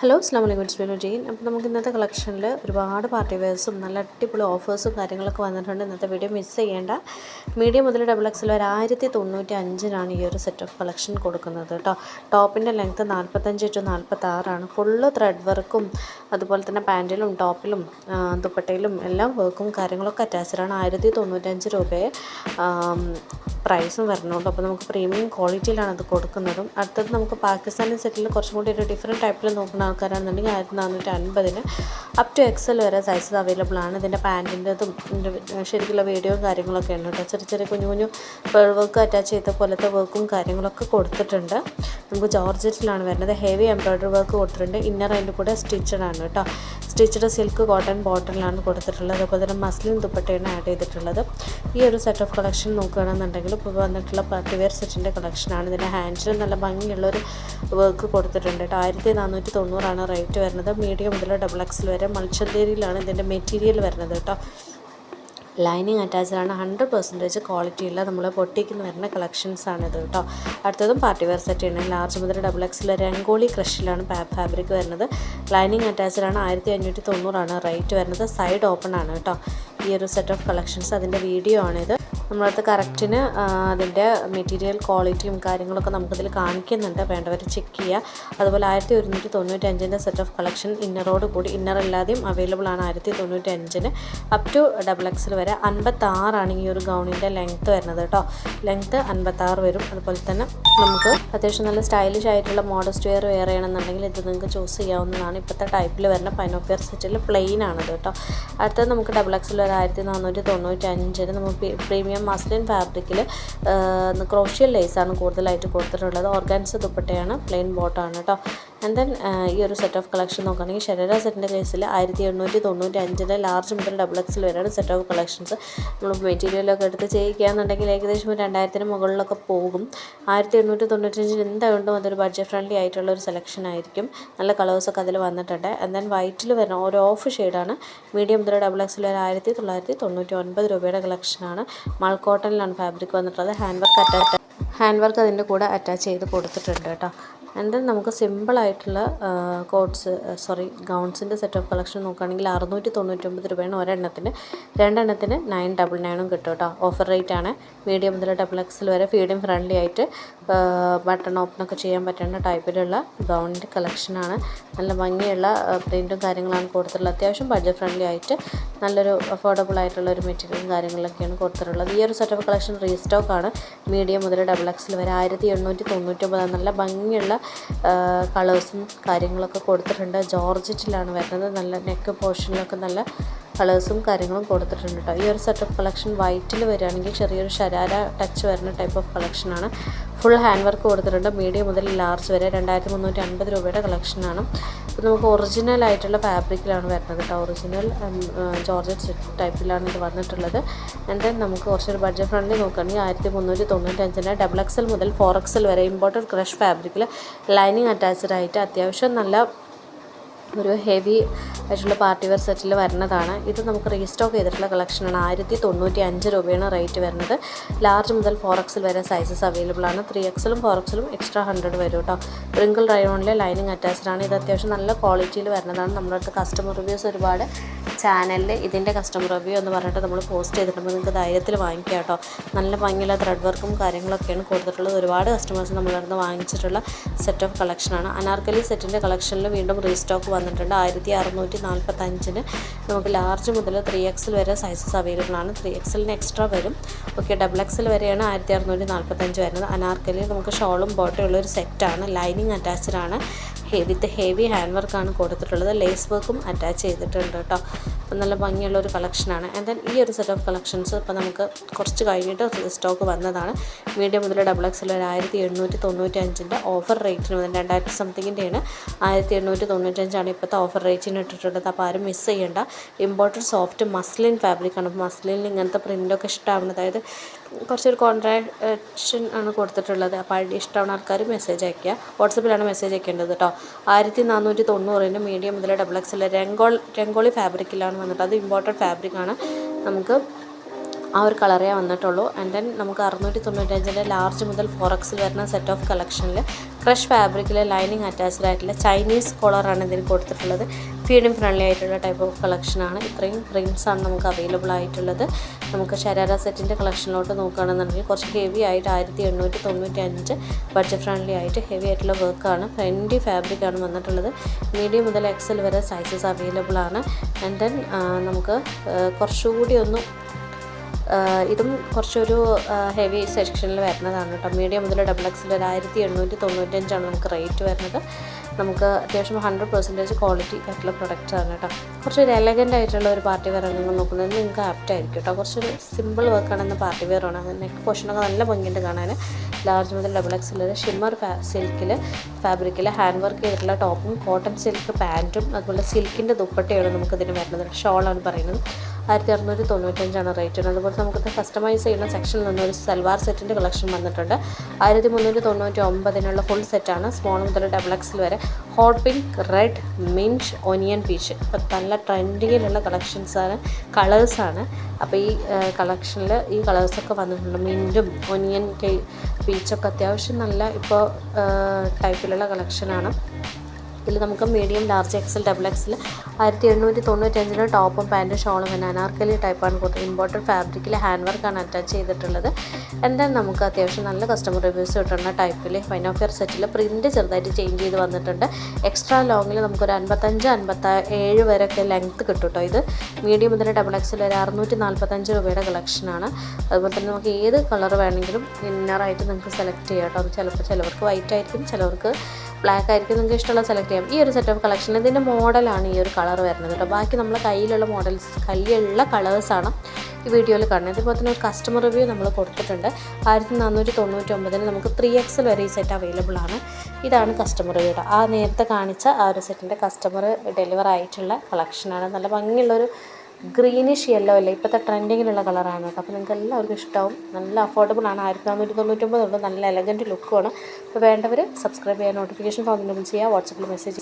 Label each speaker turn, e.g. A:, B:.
A: Hello അസ്ലാം വലൈക്കും it's Jain അപ്പോൾ നമുക്ക് ഇന്നത്തെ കളക്ഷനിൽ ഒരുപാട് പാർട്ടി വെയർസും നല്ല അടിപൊളി ഓഫേഴ്സും കാര്യങ്ങളൊക്കെ വന്നിട്ടുണ്ട്. ഇന്നത്തെ വീഡിയോ മിസ് ചെയ്യേണ്ട. മീഡിയം മുതൽ ഡബിൾ എക്സിൽ ഒരു ആയിരത്തി തൊണ്ണൂറ്റി അഞ്ചിനാണ് ഈ ഒരു സെറ്റ് ഓഫ് കളക്ഷൻ കൊടുക്കുന്നത് കേട്ടോ. ടോപ്പിന്റെ ലെങ്ത്ത് നാൽപ്പത്തഞ്ച് ടു നാൽപ്പത്താറാണ് ഫുള്ള് ത്രെഡ് വർക്കും അതുപോലെ തന്നെ പാന്റിലും ടോപ്പിലും ദുപ്പട്ടയിലും എല്ലാം വർക്കും കാര്യങ്ങളൊക്കെ അറ്റാച്ച്ഡാണ് ആയിരത്തി തൊണ്ണൂറ്റഞ്ച് രൂപയെ പ്രൈസും വരുന്നുണ്ട്. അപ്പോൾ നമുക്ക് പ്രീമിയം ക്വാളിറ്റിയിലാണ് അത് കൊടുക്കുന്നതും. അടുത്തത് നമുക്ക് പാകിസ്ഥാനി സെറ്റിൽ കുറച്ചും കൂടി ഒരു ഡിഫറെന്റ് ടൈപ്പിൽ നോക്കുന്ന ആൾക്കാരാണെന്നുണ്ടെങ്കിൽ ആയിരത്തി നാനൂറ്റി അൻപതിന് അപ് ടു എക്സൽ വരെ സൈസസ് അവൈലബിൾ ആണ്. ഇതിന്റെ പാന്റിന്റെതും ശരിക്കുള്ള വീഡിയോയും കാര്യങ്ങളൊക്കെ ഉണ്ട് കേട്ടോ. ചെറിയ ചെറിയ കുഞ്ഞു കുഞ്ഞു വർക്ക് അറ്റാച്ച് ചെയ്ത പോലത്തെ വർക്കും കാര്യങ്ങളൊക്കെ കൊടുത്തിട്ടുണ്ട്. നമുക്ക് ജോർജറ്റിലാണ് വരുന്നത്. ഹെവി എംബ്രോയ്ഡറി വർക്ക് കൊടുത്തിട്ടുണ്ട്. ഇന്നർ അതിന്റെ കൂടെ സ്റ്റിച്ചഡ് ആണ് കേട്ടോ. സ്റ്റിച്ചഡ് സിൽക്ക് കോട്ടൺ ബോട്ടണിലാണ് കൊടുത്തിട്ടുള്ളത്. അതുപോലെ തന്നെ മസ്ലിൻ ദുപ്പട്ടയാണ് ആഡ് ചെയ്തിട്ടുള്ളത്. ഈ ഒരു സെറ്റ് ഓഫ് കളക്ഷൻ നോക്കുകയാണെന്നുണ്ടെങ്കിൽ ഇപ്പോൾ വന്നിട്ടുള്ള പാർട്ടി വെയർ സെറ്റിന്റെ കളക്ഷനാണ് ഇതിന്റെ ഹാൻഡിൽ നല്ല ഭംഗിയുള്ളൊരു വർക്ക് കൊടുത്തിട്ടുണ്ട് കേട്ടോ. ആയിരത്തി നാനൂറ്റി തൊണ്ണൂറാണ് റേറ്റ് വരുന്നത്. മീഡിയം മുതൽ ഡബിൾ എക്സിൽ വരെ മൾച്ചന്തേരിയിലാണ് ഇതിന്റെ മെറ്റീരിയൽ വരുന്നത് കേട്ടോ. ലൈനിങ് അറ്റാച്ച്ഡാണ് ഹൺഡ്രഡ് പെർസെന്റേജ് ക്വാളിറ്റിയുള്ള നമ്മൾ പൊട്ടിക്കുന്ന വരുന്ന കളക്ഷൻസ് ആണ് ഇത് കേട്ടോ അടുത്തതും പാർട്ടി വെയർ ആണ്. ലാർജ് മുതൽ ഡബിൾ എക്സിൽ രംഗോളി ക്രഷിലാണ് ഫാബ്രിക് വരുന്നത്. ലൈനിങ് അറ്റാച്ച്ഡാണ് ആയിരത്തി അഞ്ഞൂറ്റി തൊണ്ണൂറാണ് റേറ്റ് വരുന്നത് സൈഡ് ഓപ്പൺ ആണ് കേട്ടോ ഈ ഒരു സെറ്റ് ഓഫ് കളക്ഷൻസ് അതിന്റെ വീഡിയോ ആണിത് നമ്മളടുത്ത് കറക്റ്റിന് അതിന്റെ മെറ്റീരിയൽ ക്വാളിറ്റിയും കാര്യങ്ങളൊക്കെ നമുക്കിതിൽ കാണിക്കുന്നുണ്ട്. വേണ്ടവർ ചെക്ക് ചെയ്യുക. അതുപോലെ ആയിരത്തി ഒരുന്നൂറ്റി തൊണ്ണൂറ്റി അഞ്ചിന്റെ സെറ്റ് ഓഫ് കളക്ഷൻ ഇന്നറോട് കൂടി ഇന്നർ അല്ലാതെയും അവൈലബിൾ ആണ് ആയിരത്തി തൊണ്ണൂറ്റി അഞ്ചിന് അപ് ടു ഡബിൾ എക്സിൽ വരെ അൻപത്താറാണ് ഈ ഒരു ഗൗണിന്റെ ലെങ്ത്ത് വരുന്നത് കേട്ടോ ലെങ്ത്ത് അൻപത്താറ് വരും. അതുപോലെ തന്നെ നമുക്ക് അത്യാവശ്യം നല്ല സ്റ്റൈലിഷ് ആയിട്ടുള്ള മോഡസ്റ്റ് വെയർ വെയർ ചെയ്യണമെന്നുണ്ടെങ്കിൽ ഇത് നിങ്ങൾക്ക് ചൂസ് ചെയ്യാവുന്നതാണ്. ഇപ്പോഴത്തെ ടൈപ്പിൽ വരുന്ന പൈനോപ്പിയർ സെറ്റിൽ പ്ലെയിൻ ആണത് കേട്ടോ അടുത്തത് നമുക്ക് ഡബിൾ എക്സിൽ വരെ ആയിരത്തി നാനൂറ്റി തൊണ്ണൂറ്റി അഞ്ചിന് നമുക്ക് പ്രീമിയം മസ്ലിൻ ഫാബ്രിക്കിൽ ക്രോഷ്യൽ ലേസാണ് കൂടുതലായിട്ട് കൊടുത്തിട്ടുള്ളത്. ഓർഗാൻസ് ദുപ്പട്ടയാണ് പ്ലെയിൻ ബോട്ടാണ് കേട്ടോ ആൻഡ് ദെൻ ഈ ഒരു സെറ്റ് ഓഫ് കളക്ഷൻ നോക്കുകയാണെങ്കിൽ ശരീര സെറ്റിന്റെ കേസിൽ ആയിരത്തി എണ്ണൂറ്റി തൊണ്ണൂറ്റി അഞ്ചിന്റെ ലാർജ് മുതൽ ഡബിൾ എക്സിൽ വരെയാണ് സെറ്റ് ഓഫ് കളക്ഷൻസ് നമ്മൾ മെറ്റീരിയലൊക്കെ എടുത്ത് ചെയ്യിക്കുകയാണെന്നുണ്ടെങ്കിൽ ഏകദേശം ഒരു രണ്ടായിരത്തിന് മുകളിലൊക്കെ പോകും. ആയിരത്തി എണ്ണൂറ്റി തൊണ്ണൂറ്റഞ്ചിന് എന്തായാലും അതൊരു ബഡ്ജറ്റ് ഫ്രണ്ട്ലി ആയിട്ടുള്ള ഒരു സെലക്ഷൻ ആയിരിക്കും. നല്ല കളേഴ്സൊക്കെ അതിൽ വന്നിട്ടുണ്ട്. ആൻഡ് ദെൻ വൈറ്റിൽ വരുന്ന ഒരു ഓഫ് ഷെയ്ഡാണ് മീഡിയം മുതൽ ഡബിൾ എക്സിൽ വരെ ആയിരത്തി തൊള്ളായിരത്തി തൊണ്ണൂറ്റി ഒൻപത് രൂപയുടെ കളക്ഷനാണ് മൾക്കോട്ടനിലാണ് ഫാബ്രിക് വന്നിട്ടുള്ളത്. Hand work attach hand work അതിന്റെ കൂടെ അറ്റാച്ച് ചെയ്ത് കൊടുത്തിട്ടുണ്ട് കേട്ടോ. ആൻഡ് ദെൻ നമുക്ക് സിമ്പിളായിട്ടുള്ള കോട്ട്സ് സോറി ഗൗൺസിന്റെ സെറ്റ് ഓഫ് കളക്ഷൻ നോക്കുകയാണെങ്കിൽ അറുന്നൂറ്റി തൊണ്ണൂറ്റൊമ്പത് രൂപയാണ് ഒരെണ്ണത്തിന്. രണ്ടെണ്ണത്തിന് നയൻ ഡബിൾ നയനും കിട്ടും കേട്ടോ ഓഫർ റേറ്റ് ആണ്. മീഡിയം മുതൽ ഡബിൾ എക്സിൽ വരെ ഫീഡിയം ഫ്രണ്ട്ലി ആയിട്ട് ബട്ടൺ ഓപ്പണൊക്കെ ചെയ്യാൻ പറ്റുന്ന ടൈപ്പിലുള്ള ഗൗണിന്റെ കളക്ഷനാണ് നല്ല ഭംഗിയുള്ള പ്രിന്റും കാര്യങ്ങളാണ് കൊടുത്തിട്ടുള്ളത്. അത്യാവശ്യം ബഡ്ജറ്റ് ഫ്രണ്ട്ലി ആയിട്ട് നല്ലൊരു അഫോർഡബിൾ ആയിട്ടുള്ള ഒരു മെറ്റീരിയലും കാര്യങ്ങളൊക്കെയാണ് കൊടുത്തിട്ടുള്ളത്. ഈ ഒരു സെറ്റ് ഓഫ് കളക്ഷൻ റീസ്റ്റോക്കാണ് മീഡിയം മുതൽ ഡബിൾ എക്സിൽ വരെ ആയിരത്തി എണ്ണൂറ്റി തൊണ്ണൂറ്റൊമ്പത് നല്ല ഭംഗിയുള്ള കളേഴ്സും കാര്യങ്ങളൊക്കെ കൊടുത്തിട്ടുണ്ട്. ജോർജറ്റിലാണ് വരുന്നത്. നല്ല നെക്ക് പോർഷനിലൊക്കെ നല്ല കളേഴ്സും കാര്യങ്ങളും കൊടുത്തിട്ടുണ്ട് കേട്ടോ ഈ ഒരു സെറ്റ് ഓഫ് കളക്ഷൻ വൈറ്റിൽ വരികയാണെങ്കിൽ ചെറിയൊരു ശരാര ടച്ച് വരുന്ന ടൈപ്പ് ഓഫ് കളക്ഷനാണ് ഫുൾ ഹാൻഡ് വർക്ക് കൊടുത്തിട്ടുണ്ട്. മീഡിയം മുതൽ ലാർജ് വരെ രണ്ടായിരത്തി മുന്നൂറ്റി അൻപത് രൂപയുടെ കളക്ഷനാണ് അപ്പോൾ നമുക്ക് ഒറിജിനൽ ആയിട്ടുള്ള ഫാബ്രിക്കിലാണ് വരുന്നത് കേട്ടോ ഒറിജിനൽ ജോർജറ്റ് ടൈപ്പിലാണ് ഇത് വന്നിട്ടുള്ളത്. ആൻഡ് ദെൻ നമുക്ക് കുറച്ചൊരു ബഡ്ജറ്റ് ഫ്രണ്ട്ലി നോക്കുകയാണെങ്കിൽ ആയിരത്തി മുന്നൂറ്റി തൊണ്ണൂറ്റഞ്ചിന് ഡബിൾ എക്സൽ മുതൽ ഫോർ എക്സൽ വരെ ഇമ്പോർട്ടഡ് ക്രഷ് ഫാബ്രിക്കിൽ ലൈനിങ് അറ്റാച്ച്ഡ് ആയിട്ട് അത്യാവശ്യം നല്ല ഒരു ഹെവി ആയിട്ടുള്ള പാർട്ടി വെയർ സെറ്റിൽ വരുന്നതാണ്. ഇത് നമുക്ക് റീസ്റ്റോക്ക് ചെയ്തിട്ടുള്ള കളക്ഷനാണ് ആയിരത്തി തൊണ്ണൂറ്റി അഞ്ച് രൂപയാണ് റേറ്റ് വരുന്നത്. ലാർജ് മുതൽ ഫോർ എക്സിൽ വരെ സൈസസ് അവൈലബിൾ ആണ്. ത്രീ എക്സലും ഫോർ എക്സലും എക്സ്ട്രാ ഹൺഡ്രഡ് വരും കേട്ടോ പ്രിങ്കിൾ റയോണിലെ ലൈനിങ് അറ്റാച്ച്ഡ് ആണ്. ഇത് അത്യാവശ്യം നല്ല ക്വാളിറ്റിയിൽ വരുന്നതാണ്. നമ്മുടെ അടുത്ത് കസ്റ്റമർ റിവ്യൂസ് ഒരുപാട് ചാനലിൽ ഇതിന്റെ കസ്റ്റമർ റിവ്യൂ എന്ന് പറഞ്ഞിട്ട് നമ്മൾ പോസ്റ്റ് ചെയ്തിട്ടുണ്ട്. നിങ്ങൾക്ക് ധൈര്യത്തിൽ വാങ്ങിക്കാം കേട്ടോ. നല്ല ഭംഗിയുള്ള ത്രെഡ് വർക്കും കാര്യങ്ങളൊക്കെയാണ് കൊടുത്തിട്ടുള്ളത്. ഒരുപാട് കസ്റ്റമേഴ്സ് നമ്മളുടെ വാങ്ങിച്ചിട്ടുള്ള സെറ്റ് ഓഫ് കളക്ഷനാണ് അനാർക്കലി സെറ്റിന്റെ കളക്ഷനിൽ വീണ്ടും റീസ്റ്റോക്ക് വന്നിട്ടുണ്ട്. ആയിരത്തി അറുന്നൂറ്റി നാൽപ്പത്തഞ്ചിന് നമുക്ക് ലാർജ് മുതൽ ത്രീ എക്സിൽ വരെ സൈസസ് അവൈലബിൾ ആണ്. ത്രീ എക്സലിന് എക്സ്ട്രാ വരും. ഓക്കെ ഡബിൾ എക്സൽ വരെയാണ് ആയിരത്തി അറുന്നൂറ്റി നാൽപ്പത്തഞ്ച് വരുന്നത് അനാർക്കലി നമുക്ക് ഷോളും ബോട്ടും ഉള്ള ഒരു സെറ്റാണ് ലൈനിങ് അറ്റാച്ച്ഡ് ആണ്. വിത്ത് ഹെവി ഹാൻഡ് വർക്കാണ് കൊടുത്തിട്ടുള്ളത്. ലേസ് വർക്കും അറ്റാച്ച് ചെയ്തിട്ടുണ്ട് കേട്ടോ. നല്ല ഭംഗിയുള്ള ഒരു കളക്ഷനാണ്. ആൻഡ് ദെൻ ഈ ഒരു സെറ്റ് ഓഫ് കളക്ഷൻസ് ഇപ്പോൾ നമുക്ക് കുറച്ച് കഴിഞ്ഞിട്ട് സ്റ്റോക്ക് വന്നതാണ്. മീഡിയം മുതൽ ഡബിൾ എക്സിൽ ഒരു ആയിരത്തി എണ്ണൂറ്റി തൊണ്ണൂറ്റി അഞ്ചിന്റെ ഓഫർ റേറ്റിന് മുതൽ രണ്ടായിരത്തി സംതിങ്ങിന്റെയാണ് ആയിരത്തി എണ്ണൂറ്റി തൊണ്ണൂറ്റഞ്ചാണ് ഇപ്പോഴത്തെ ഓഫർ റേറ്റിന് ഇട്ടിട്ടുള്ളത്. അപ്പോൾ ആരും മിസ് ചെയ്യേണ്ട. ഇമ്പോർട്ടഡ് സോഫ്റ്റ് മസ്ലിൻ ഫാബ്രിക്കാണ് അപ്പോൾ മസ്ലിനിൽ ഇങ്ങനത്തെ പ്രിന്റൊക്കെ ഇഷ്ടമാവുന്നത്. അതായത് കുറച്ചൊരു കോൺട്രാക്ഷൻ ആണ് കൊടുത്തിട്ടുള്ളത്. അപ്പോൾ ഇഷ്ടമാണ് ആൾക്കാർ മെസ്സേജ് അയയ്ക്കുക വാട്സപ്പിലാണ് മെസ്സേജ് അയക്കേണ്ടത് കേട്ടോ ആയിരത്തി നാനൂറ്റി തൊണ്ണൂറിന് മീഡിയം മുതൽ ഡബിൾ എക്സിൽ രംഗോൾ രംഗോളി ഫാബ്രിക്കിലാണ് വന്നിട്ട്. അത് ഇമ്പോർട്ടന്റ് ഫാബ്രിക്കാണ് നമുക്ക് ആ ഒരു കളറേ വന്നിട്ടുള്ളൂ. ആൻഡ് ദെൻ നമുക്ക് അറുന്നൂറ്റി തൊണ്ണൂറ്റഞ്ചിന്റെ ലാർജ് മുതൽ ഫോർ എക്സിൽ വരുന്ന സെറ്റ് ഓഫ് കളക്ഷനിൽ ക്രഷ് ഫാബ്രിക്കിൽ ലൈനിങ് അറ്റാച്ച്ഡ് ആയിട്ടുള്ള ചൈനീസ് കോളറാണ് ഇതിന് കൊടുത്തിട്ടുള്ളത്. ഫീഡും ഫ്രണ്ട്ലി ആയിട്ടുള്ള ടൈപ്പ് ഓഫ് കളക്ഷനാണ് ഇത്രയും പ്രിൻസാണ് നമുക്ക് അവൈലബിൾ ആയിട്ടുള്ളത്. നമുക്ക് ശരാര സെറ്റിന്റെ കളക്ഷനിലോട്ട് നോക്കുകയാണെന്നുണ്ടെങ്കിൽ കുറച്ച് ഹെവി ആയിട്ട് ആയിരത്തി എണ്ണൂറ്റി തൊണ്ണൂറ്റി അഞ്ച് ബഡ്ജറ്റ് ഫ്രണ്ട്ലി ആയിട്ട് ഹെവി ആയിട്ടുള്ള വർക്കാണ് ഫ്രണ്ടി ഫാബ്രിക്കാണ് വന്നിട്ടുള്ളത്. മീഡിയം മുതൽ എക്സൽ വരെ സൈസസ് അവൈലബിൾ ആണ്. ആൻഡ് ദെൻ നമുക്ക് കുറച്ചുകൂടി ഒന്ന് ഇതും കുറച്ചൊരു ഹെവി സെക്ഷനിൽ വരുന്നതാണ് കേട്ടോ. മീഡിയം മുതൽ ഡബിൾ എക്സിൽ ഒരു ആയിരത്തി എണ്ണൂറ്റി തൊണ്ണൂറ്റഞ്ചാണ് നമുക്ക് റേറ്റ് വരുന്നത്. നമുക്ക് അത്യാവശ്യം ഹൺഡ്രഡ് പെർസെന്റേജ് ക്വാളിറ്റി ആയിട്ടുള്ള പ്രൊഡക്റ്റ് ആണ് കേട്ടോ. കുറച്ചൊരു എലഗന്റ് ആയിട്ടുള്ള ഒരു പാർട്ടി വെയർ നിങ്ങൾ നോക്കുന്നത്. നിങ്ങൾക്ക് ആപ്റ്റ് ആയിരിക്കും കേട്ടോ. കുറച്ചൊരു സിമ്പിൾ വർക്കാണെന്ന് പാർട്ടി വെയർ ആണ്. നെക്ക് പോർഷനൊക്കെ നല്ല ഭംഗിയുണ്ട് കാണാൻ ലാർജ് മുതൽ ഡബിൾ എക്സിൽ ഷിമ്മർ ഫാ സിൽക്കിൽ ഫാബ്രിക്കിൽ ഹാൻഡ് വർക്ക് ചെയ്തിട്ടുള്ള ടോപ്പും കോട്ടൺ സിൽക്ക് പാന്റും അതുപോലെ സിൽക്കിന്റെ ദുപ്പട്ടയാണ് നമുക്കിതിന് വരുന്നത്. ഷോളാണ് പറയുന്നത്. ആയിരത്തി അറുന്നൂറ്റി തൊണ്ണൂറ്റഞ്ചാണ് റേറ്റ് വരുന്നത് അതുപോലെ നമുക്ക് കസ്റ്റമൈസ് ചെയ്യുന്ന സെക്ഷനിൽ നിന്ന് ഒരു സൽവാർ സെറ്റിന്റെ കളക്ഷൻ വന്നിട്ടുണ്ട്. ആയിരത്തി മുന്നൂറ്റി തൊണ്ണൂറ്റി ഒമ്പതിനുള്ള ഫുൾ സെറ്റാണ് സ്മോൾ മുതൽ ഡബിൾ എക്സിൽ വരെ. Hot pink red mint onion peach അപ്പോൾ നല്ല ട്രെൻഡിങ്ങിലുള്ള കളക്ഷൻസാണ് കളേഴ്സാണ് അപ്പോൾ ഈ കളക്ഷനിൽ ഈ കളേഴ്സൊക്കെ വന്നിട്ടുണ്ട്. മിന്റും ഒനിയൻ പീച്ചൊക്കെ അത്യാവശ്യം നല്ല ഇപ്പോൾ ടൈപ്പിലുള്ള കളക്ഷനാണ് ഇതിൽ നമുക്ക് medium large XL double XL ആയിരത്തി എണ്ണൂറ്റി തൊണ്ണൂറ്റഞ്ചിന് ടോപ്പും പാന്റും ഷോളും പിന്നെ അനാർക്കലി ടൈപ്പാണ് കൊടുത്തത് ഇമ്പോർട്ടഡ് ഫാബ്രിക്കിൽ ഹാൻഡ് വർക്കാണ് അറ്റാച്ച് ചെയ്തിട്ടുള്ളത്. ദെൻ നമുക്ക് അത്യാവശ്യം നല്ല കസ്റ്റമർ റിവ്യൂസ് കിട്ടുന്ന ടൈപ്പിൽ ഫൈൻ ഓഫ് ഇയർ സെറ്റിൽ പ്രിന്റ് ചെറുതായിട്ട് ചേഞ്ച് ചെയ്ത് വന്നിട്ടുണ്ട്. എക്സ്ട്രാ ലോങ്ങിൽ നമുക്കൊരു അൻപത്തഞ്ച് അൻപത്തി ഏഴ് വരെയൊക്കെ ലെങ്ത്ത് കിട്ടും കേട്ടോ ഇത്. മീഡിയം മുതൽ ഡബിൾ എക്സൽ വരെ അറുന്നൂറ്റി നാൽപ്പത്തഞ്ച് രൂപയുടെ കളക്ഷനാണ് അതുപോലെ തന്നെ നമുക്ക് ഏത് കളർ വേണമെങ്കിലും ഇന്നറായിട്ട് നിങ്ങൾക്ക് സെലക്ട് ചെയ്യാം കേട്ടോ ചിലപ്പോൾ ചിലവർക്ക് വൈറ്റ് ആയിരിക്കും ചിലവർക്ക് ബ്ലാക്ക് ആയിരിക്കും നിങ്ങൾക്ക് ഇഷ്ടമുള്ള സെലക്ട് ചെയ്യാം. ഈ ഒരു സെറ്റ് ഓഫ് കളക്ഷൻ ഇതിന്റെ മോഡലാണ് ഈ ഒരു കളർ വരുന്നത് കേട്ടോ. ബാക്കി നമ്മളെ കയ്യിലുള്ള മോഡൽസ് കയ്യിലുള്ള കളേഴ്സാണ് ഈ വീഡിയോയിൽ കാണുന്നത്. ഇതുപോലെ തന്നെ ഒരു കസ്റ്റമർ റിവ്യൂ നമ്മൾ കൊടുത്തിട്ടുണ്ട്. ആയിരത്തി നാനൂറ്റി തൊണ്ണൂറ്റി ഒമ്പതിന് നമുക്ക് ത്രീ എക്സൽ വരെ ഈ സെറ്റ് അവൈലബിൾ ആണ്. ഇതാണ് കസ്റ്റമർ റിവ്യൂ കേട്ടോ ആ നേരത്തെ കാണിച്ച ആ ഒരു സെറ്റിന്റെ കസ്റ്റമർ ഡെലിവർ ആയിട്ടുള്ള കളക്ഷനാണ് നല്ല ഭംഗിയുള്ളൊരു ഗ്രീനിഷ് യെല്ലോ അല്ലേ? ഇപ്പോഴത്തെ ട്രെൻഡിങ്ങിലുള്ള കളറാണ് കേട്ടോ അപ്പോൾ നിങ്ങൾക്ക് എല്ലാവർക്കും ഇഷ്ടമാവും നല്ല അഫോർഡബിൾ ആണ്. ആയിരത്തി നാനൂറ്റി തൊണ്ണൂറ്റൊമ്പത് ഉണ്ട് നല്ല എലഗന്റ് ലുക്കുമാണ് അപ്പോൾ വേണ്ടവർ സബ്സ്ക്രൈബ് ചെയ്യാൻ നോട്ടിഫിക്കേഷൻ ഫോൺ ചെയ്യുക. വാട്സപ്പിൽ മെസ്സേജ്